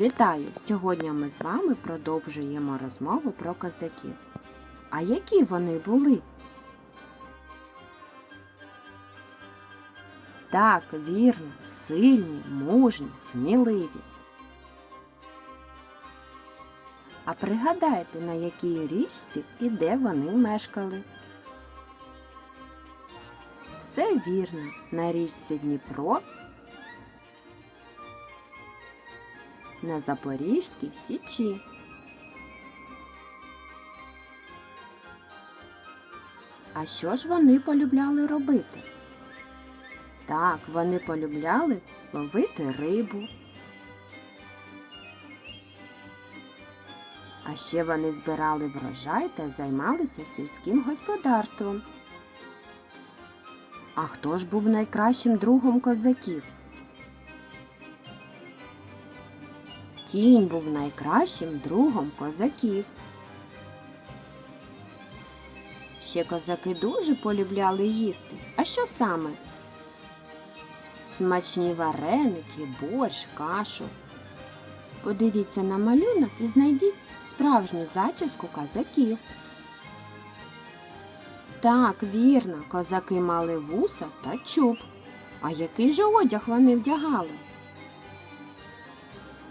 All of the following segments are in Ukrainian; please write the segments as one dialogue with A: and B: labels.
A: Вітаю! Сьогодні ми з вами продовжуємо розмову про козаків. А які вони були? Так, вірно, сильні, мужні, сміливі. А пригадайте, на якій річці і де вони мешкали? Все вірно, на річці Дніпро на Запорізькій Січі. А що ж вони полюбляли робити? Так, вони полюбляли ловити рибу. А ще вони збирали врожай та займалися сільським господарством. А хто ж був найкращим другом козаків? Кінь був найкращим другом козаків. Ще козаки дуже полюбляли їсти. А що саме? Смачні вареники, борщ, кашу. Подивіться на малюнок і знайдіть справжню зачіску козаків. Так, вірно, козаки мали вуса та чуб. А який же одяг вони вдягали?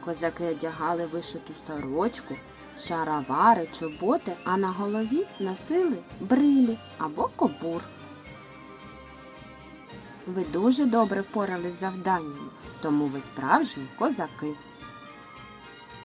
A: Козаки одягали вишиту сорочку, шаровари, чоботи, а на голові носили брилі або кобур. Ви дуже добре впорались з завданням, тому ви справжні козаки.